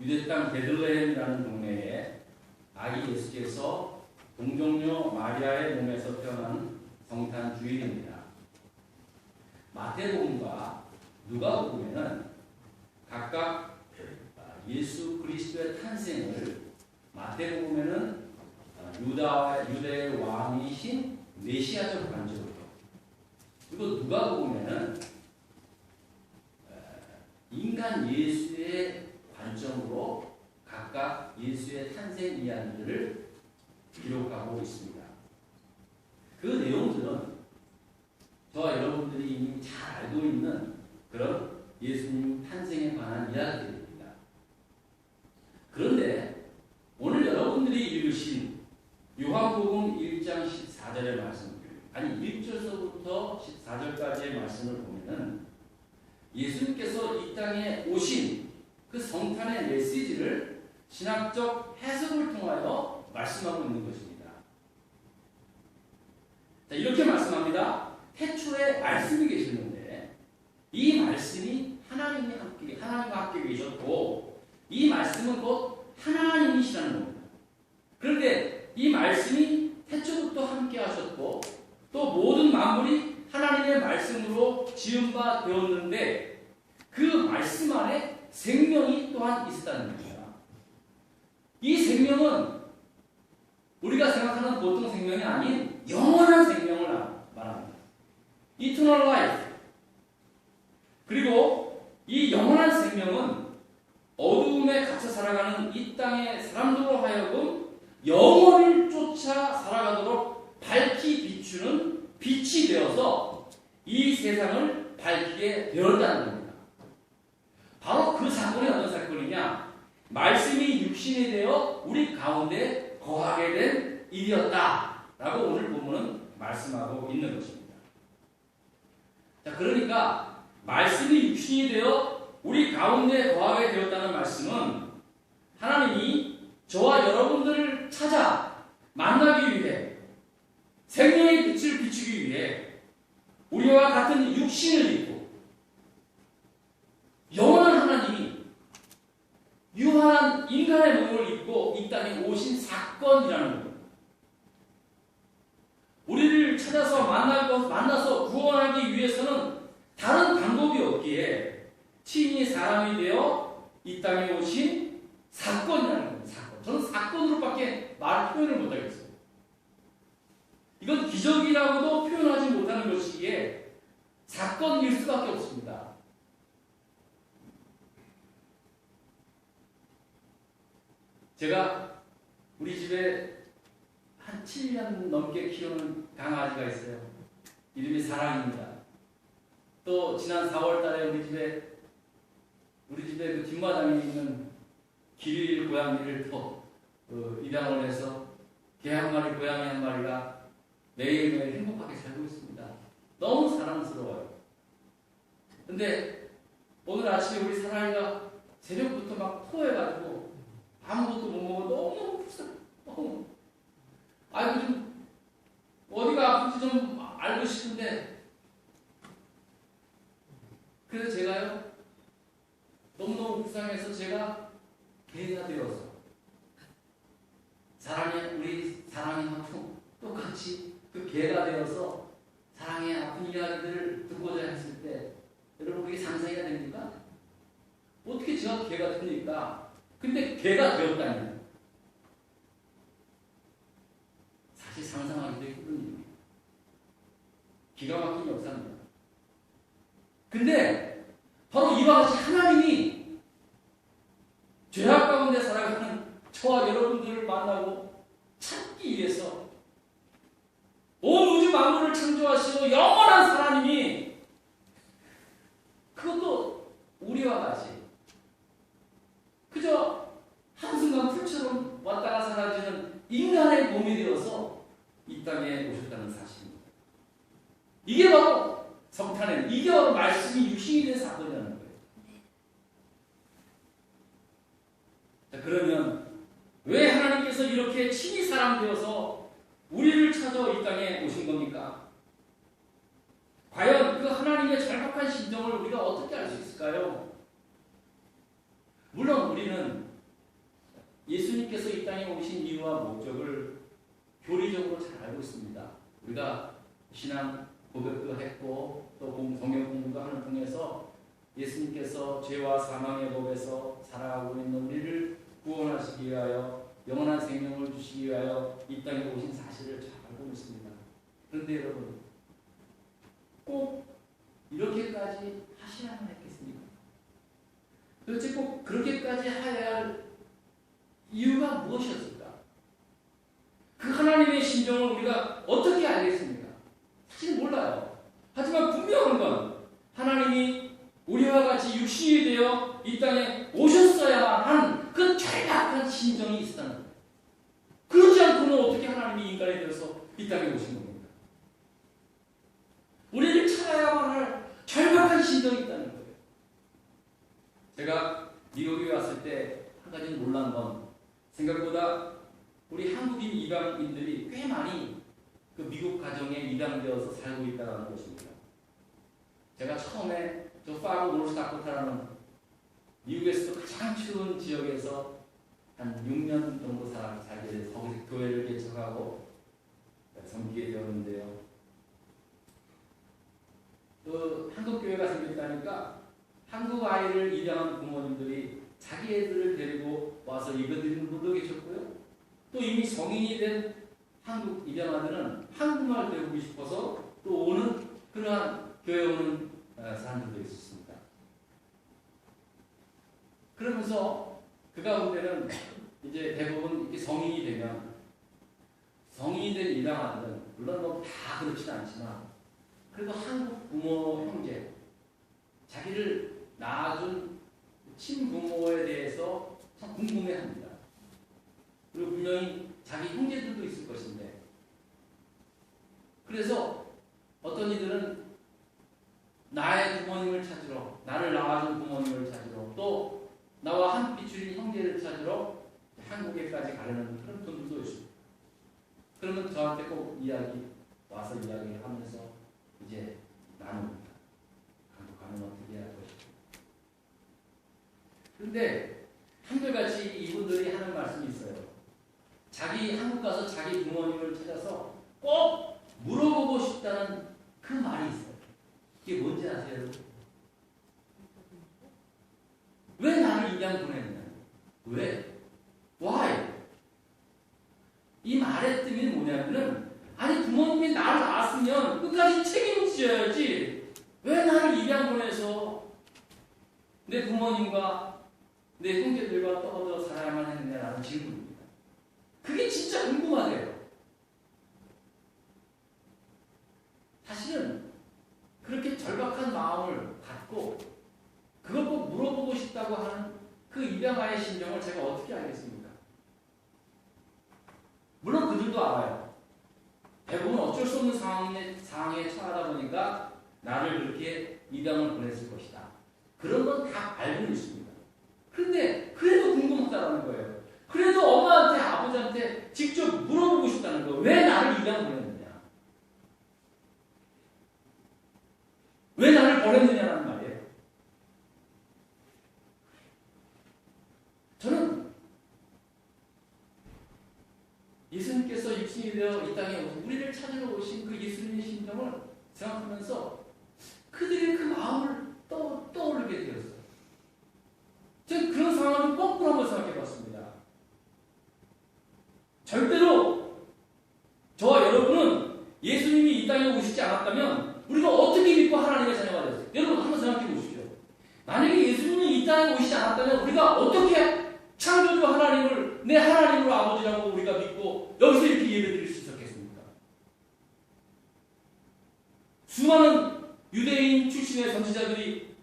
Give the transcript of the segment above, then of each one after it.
유대 땅 베들레헴이라는 동네에 아기 예수께서 동정녀 마리아의 몸에서 태어난 성탄 주일입니다. 마태복음과 누가복음에는 각각 예수 그리스도의 탄생을 마태복음에는 유다 유대의 왕이신 메시아적 관점으로 그리고 누가복음에는 인간 예수의 관점으로 각각 예수의 탄생 이야기들을 기록하고 있습니다. 그 내용들은 저와 여러분들이 이미 잘 알고 있는 그런 예수님 탄생에 관한 이야기들입니다. 그런데 오늘 여러분들이 읽으신 요한복음 1장 14절의 말씀, 아니 1절서부터 14절까지의 말씀을 보면은 예수님께서 이 땅에 오신 그 성탄의 메시지를 신학적 해석을 통하여 말씀하고 있는 것입니다. 자, 이렇게 말씀합니다. 태초에 말씀이 계셨는데 이 말씀이 하나님이 함께 하나님과 함께 계셨고 이 말씀은 곧 하나님이시라는 겁니다. 그런데 이 말씀이 태초부터 함께 하셨고 또 모든 만물이 하나님의 말씀으로 지음바 되었는데 그 말씀 안에 생명이 또한 있었다는 겁니다. 이 생명은 우리가 생각하는 보통 생명이 아닌 영원한 생명을 말합니다. Eternal life. 그리고 이 영원한 생명은 어두움에 갇혀 살아가는 이 땅의 사람들로 하여금 영원을 쫓아 살아가도록 밝히 비추는 빛이 되어서 이 세상을 밝히게 되었다는 겁니다. 그 사건이 어떤 사건이냐? 말씀이 육신이 되어 우리 가운데 거하게 된 일이었다 라고 오늘 본문은 말씀하고 있는 것입니다. 자, 그러니까 말씀이 육신이 되어 우리 가운데 거하게 되었다는 말씀은 하나님이 저와 여러분들을 찾아 만나기 위해 생명의 빛을 비추기 위해 우리와 같은 육신을 입고 영원한 하나님이 유한한 인간의 몸을 입고 이 땅에 오신 사건이라는 겁니다. 우리를 찾아서 만나고 만나서 구원하기 위해서는 다른 방법이 없기에 친히 사람이 되어 이 땅에 오신 사건이라는 겁니다. 사건. 저는 사건으로밖에 말 표현을 못하겠어요. 이건 기적이라고도 표현하지 못하는 것이기에 사건일 수밖에 없습니다. 제가 우리 집에 한 7년 넘게 키우는 강아지가 있어요. 이름이 사랑입니다. 또 지난 4월 달에 우리 집에 우리 집에 그 뒷마당에 있는 길일 고양이를 또 어, 입양을 해서 개 한 마리, 고양이 한 마리가 매일매일 행복하게 살고 있습니다. 너무 사랑스러워요. 근데 오늘 아침에 우리 사랑이가 새벽부터 막 토해가지고 아무것도 못 먹어 너무 불쌍해. 아이고 좀 어디가 아픈지 좀 알고 싶은데 그래서 제가요 너무너무 불쌍해서 제가 개가 되어서 사랑의 우리 사랑의 만큼 똑같이 그 개가 되어서 사랑의 아픈 이야기들을 듣고자 했을 때 여러분 그게 상상이 됩니까? 어떻게 제가 개가 됩니까? 근데 개가 되었다니 사실 상상하기도 힘든 일입니다. 기가 막힌 역사입니다. 근데 바로 이와 같이 하나님이 죄악 가운데 살아가는 저와 여러분들을 만나고 찾기 위해서 온 우주 만물을 창조하시고 영원한 하나님이 그것도 우리와 같이 그저 한순간 풀처럼 왔다가 사라지는 인간의 몸이 되어서 이 땅에 오셨다는 사실입니다. 이게 바로 성탄의 이게 바로 말씀이 육신이 된 사건이라는 거예요. 자, 그러면 왜 하나님께서 이렇게 친히 사람 되어서 우리를 찾아 이 땅에 오신 겁니까? 과연 그 하나님의 절박한 심정을 우리가 어떻게 알 수 있을까요? 물론 우리는 땅에 오신 이유와 목적을 교리적으로 잘 알고 있습니다. 우리가 신앙 고백도 했고 또 공- 성경 공부도 하는 통해서 예수님께서 죄와 사망의 법에서 살아가고 있는 우리를 구원하시기 위하여 영원한 생명을 주시기 위하여 이 땅에 오신 사실을 잘 알고 있습니다. 그런데 여러분 꼭 이렇게까지 하셔야만 했겠습니까? 도대체 꼭 그렇게까지 해야 할 이유가 무엇이었을까? 그 하나님의 심정을 우리가 어떻게 알겠습니까? 사실 몰라요. 하지만 분명한 건 하나님이 우리와 같이 육신이 되어 이 땅에 오셨어야 한 그 절박한 심정이 있었다는 거예요. 그러지 않고는 어떻게 하나님이 인간이 되어서 이 땅에 오신 겁니까? 우리를 찾아야만 할 절박한 심정이 있다는 거예요. 제가 미국에 왔을 때 한 가지 놀란 건 생각보다 우리 한국인 이방인들이 꽤 많이 그 미국 가정에 입양되어서 살고 있다는 것입니다. 제가 처음에 저 파고 노스다코타라는 미국에서 가장 추운 지역에서 한 6년 정도 살- 살게 돼서 거기서 교회를 개척하고 섬기게 되었는데요. 그 한국 교회가 생겼다니까 한국 아이를 입양한 부모님들이 자기 애들을 데리고 와서 입여드리는 분도 계셨고요. 또 이미 성인이 된 한국 입양 아들은 한국말 배우고 싶어서 또 오는 그러한 교회 오는 어, 사람들도 있었습니다. 그러면서 그 가운데는 이제 대부분 이렇게 성인이 되면 성인이 된 입양아들은 물론 뭐 다 그렇지는 않지만 그래도 한국 부모 형제 자기를 낳아준 친부모에 대해서 참 궁금해합니다. 그리고 분명히 자기 형제들도 있을 것인데 그래서 어떤 이들은 나의 부모님을 찾으러 나를 낳아준 부모님을 찾으러 또 나와 한 삐줄인 형제를 찾으러 한국에까지 가려는 그런 분들도 있습니다. 그러면 저한테 꼭 이야기 와서 이야기를 하면서 이제 나눕니다. 한국 가면 어떻게 할 것이고. 그런데 한결같이 이분들이 하는 말씀이 있어요. 자기 한국 가서 자기 부모님을 찾아서 꼭 물어보고 싶다는 그 말이 있어요. 이게 뭔지 아세요? 왜 나를 입양 보냈냐? 왜? Why? 이 말의 뜻이 뭐냐면은 아니 부모님이 나를 낳았으면 끝까지 책임져야지 왜 나를 입양 보내서 내 부모님과 내 형제들과 떨어져 살아야만 했느냐라는 질문입니다. 그게 진짜 궁금하대요. 사실은 그렇게 절박한 마음을 갖고 그걸 꼭 싶다고 하는 그 입양아의 심정을 제가 어떻게 알겠습니까? 물론 그들도 알아요. 대부분 어쩔 수 없는 상황에, 상황에 처하다 보니까 나를 그렇게 입양을 보냈을 것이다. 그런 건 다 알고 있습니다. 그런데 그래도 궁금하다는 거예요. 그래도 엄마한테 아버지한테 직접 물어보고 싶다는 거예요. 왜 나를 입양 보냈느냐? 왜 나를 보냈느냐는 말이에요. 저는 예수님께서 육신이 되어 이 땅에 우리를 찾으러 오신 그 예수님의 심정을 생각하면서 그들의 그 마음을 떠, 떠올리게 되었어요. 저는 그런 상황을 거꾸로 한번 생각해 봤습니다. 절대로 저와 여러분은 예수님이 이 땅에 오시지 않았다면 우리가 어떻게 믿고 하나님의 자녀가 됐어요? 여러분 한번 생각해 보십시오. 만약에 예수님이 이 땅에 오시지 않았다면 우리가 어떻게 창조주 하나님을 내 하나님으로 아버지라고 우리가 믿고 여기서 이렇게 예배 드릴 수 있었겠습니까? 수많은 유대인 출신의 선지자들이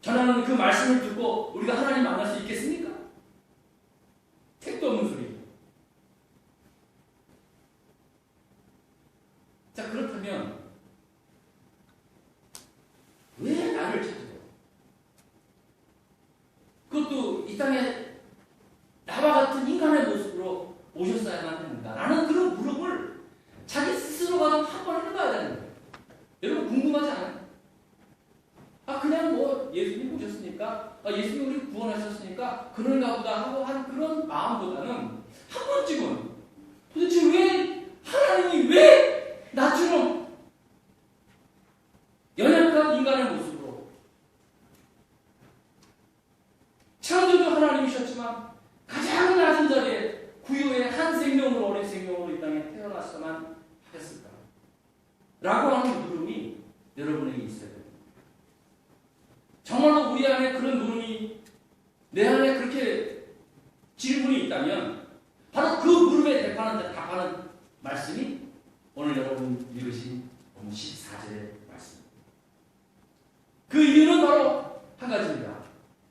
전하는 그 말씀을 듣고 우리가 하나님 만날 수 있겠습니까? 택도 없는 소리. 자, 그렇다면 왜 나를 찾아요? 그것도 이 땅에 나와 같은 인간의 모습으로 오셨어야만 했는가? 라는 그런 물음을 자기 스스로가 한번 해봐야 되는 거예요. 여러분 궁금하지 않아요? 아 그냥 뭐 예수님 오셨으니까 아 예수님 우리 구원하셨으니까 내가 그런가 보다 하고 한 그런 마음보다는 한 번쯤은 도대체 왜 하나님이 왜 나처럼 연약한 인간의 모습으로 창조주 하나님이셨지만 가장 낮은 자리에 구유의 한 생명으로 어린 생명으로 이 땅에 태어났어만 하겠을까? 라고 하는 물음이 여러분에게 있어야 됩니다. 정말로 우리 안에 그런 물음이 내 안에 그렇게 질문이 있다면 바로 그 물음에 대답하는, 답하는 말씀이 오늘 여러분 읽으신 오늘 14절의 말씀입니다. 그 이유는 바로 한 가지입니다.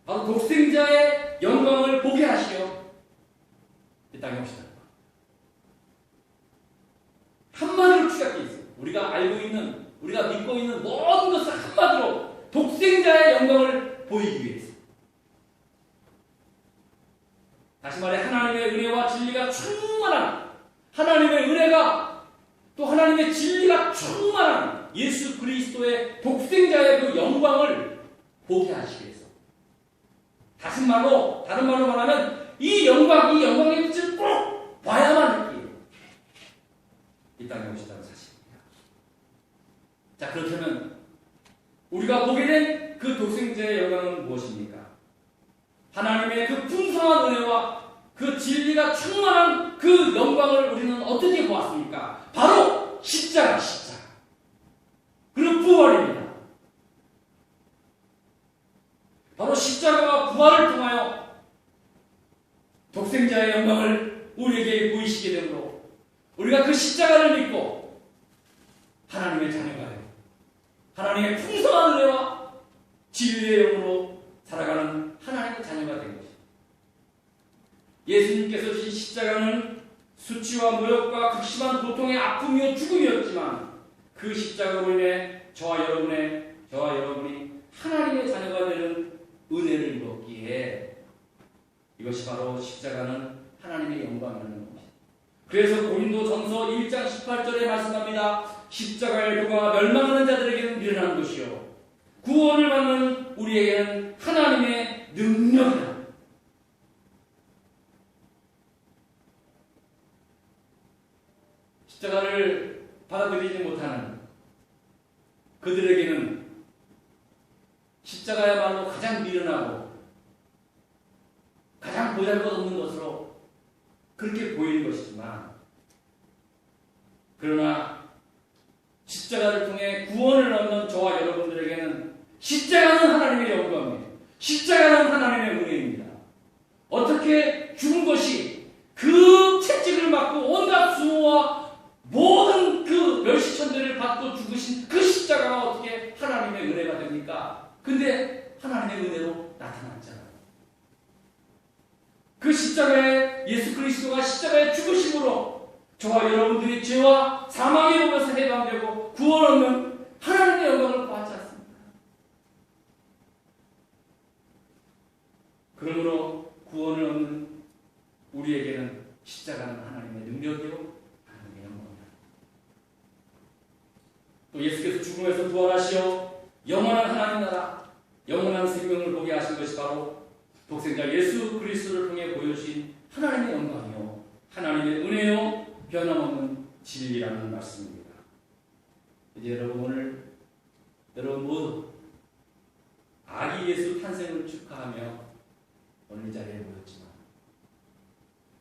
바로 독생자의 영광을 보게 하시려 이 땅에 오시다. 한마디로 추격해 있어요. 우리가 알고 있는, 우리가 믿고 있는 모든 것을 한마디로 독생자의 영광을 보이기 위해서. 다시 말해 하나님의 은혜와 진리가 충만한 하나님의 은혜가 또 하나님의 진리가 예수 그리스도의 독생자의 그 영광을 보게 하시기 위해서. 다시 말로 다른 말로 말하면 이 영광, 이 영광의 빛을 꼭 봐야만 했기에 이 땅에 오시다는 사실입니다. 자 그렇다면 우리가 보게 된 그 독생자의 영광은 무엇입니까? 하나님의 그 풍성한 은혜와 그 진리가 충만한 그 영광을 우리는 어떻게 보았습니까? 바로 십자가, 십자가. 그리고 부활입니다. 바로 십자가와 부활을 통하여 독생자의 영광을 우리에게 보이시게 되므로 우리가 그 십자가를 믿고 하나님의 자녀가 되고 하나님의 풍성한 은혜와 진리의 영으로 살아가는 하나님의 자녀가 된 것입니다. 예수님께서 주신 십자가는 수치와 모욕과 극심한 고통의 아픔이요 죽음이었지만 그 십자가로 인해 저와 여러분의 저와 여러분이 하나님의 자녀가 되는 은혜를 입었기에 이것이 바로 십자가는 하나님의 영광이라는 겁니다. 그래서 고린도 전서 1장 18절에 말씀합니다. 십자가의 도가 멸망하는 자들에게는 미련한 것이요. 구원을 받는 우리에게는 하나님의 능력이다. 십자가를 받아들이지 못하는 그들에게는 십자가야말로 가장 미련하고 가장 보잘것없는 것으로 그렇게 보이는 것이지만 그러나 십자가를 통해 구원을 얻는 저와 여러분들에게는 십자가는 하나님의 영광이에요. 십자가는 하나님의 은혜입니다. 어떻게 죽은 것이 그 채찍을 맞고 온갖 수호와 모든 그 받고 죽으신 그 십자가가 어떻게 하나님의 은혜가 됩니까? 근데 하나님의 은혜로 나타났잖아요. 그 십자가에 예수 그리스도가 십자가에 죽으심으로 저와 여러분들이 죄와 사망의 몸에서 해방되고 구원 얻는 하나님의 영광을 받지 않습니까? 그러므로 구원을 얻는 우리에게는 십자가는 하나님의 능력이요 하나님의 영광이다. 또 예수께서 죽음에서 부활하시어 영원한 하나님 나라, 영원한 생명을 보게 하신 것이 바로 독생자 예수 그리스도를 통해 보여주신 하나님의 영광이요 하나님의 은혜요 변함없는 진리라는 말씀입니다. 이제 여러분 오늘 여러분 모두 아기 예수 탄생을 축하하며 오늘 이 자리에 모였지만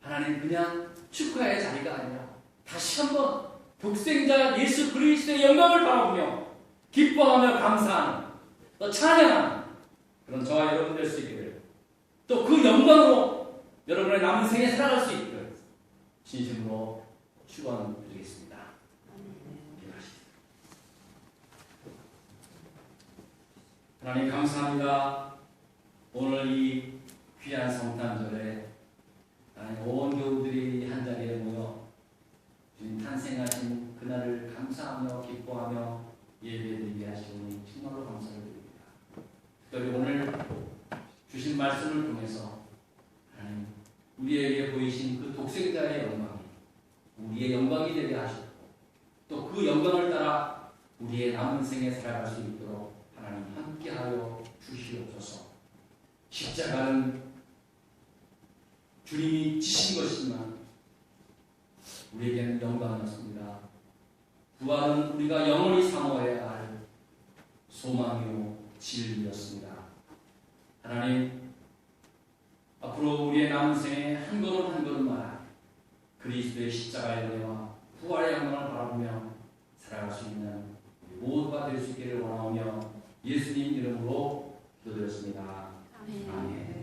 하나님 그냥 축하의 자리가 아니라 다시 한번 독생자 예수 그리스도의 영광을 바라보며 기뻐하며 감사하는 또 찬양하는 그런 저와 여러분 될 수 있기를 또 그 영광으로 여러분의 남은 생에 살아갈 수 있기를 진심으로 축원드리겠습니다. 하나님 감사합니다. 오늘 이 귀한 성탄절에 주님이 지신 것이지만 우리에게는 영광은 없습니다. 부활은 우리가 영원히 사모해야 할 소망이요 진리였습니다. 하나님 앞으로 우리의 남은 생에 한 걸음 한 걸음마다 그리스도의 십자가의 은혜와 부활의 영광을 바라보며 살아갈 수 있는 모두가 될 수 있기를 원하며 예수님 이름으로 기도드렸습니다. 아멘. 아멘.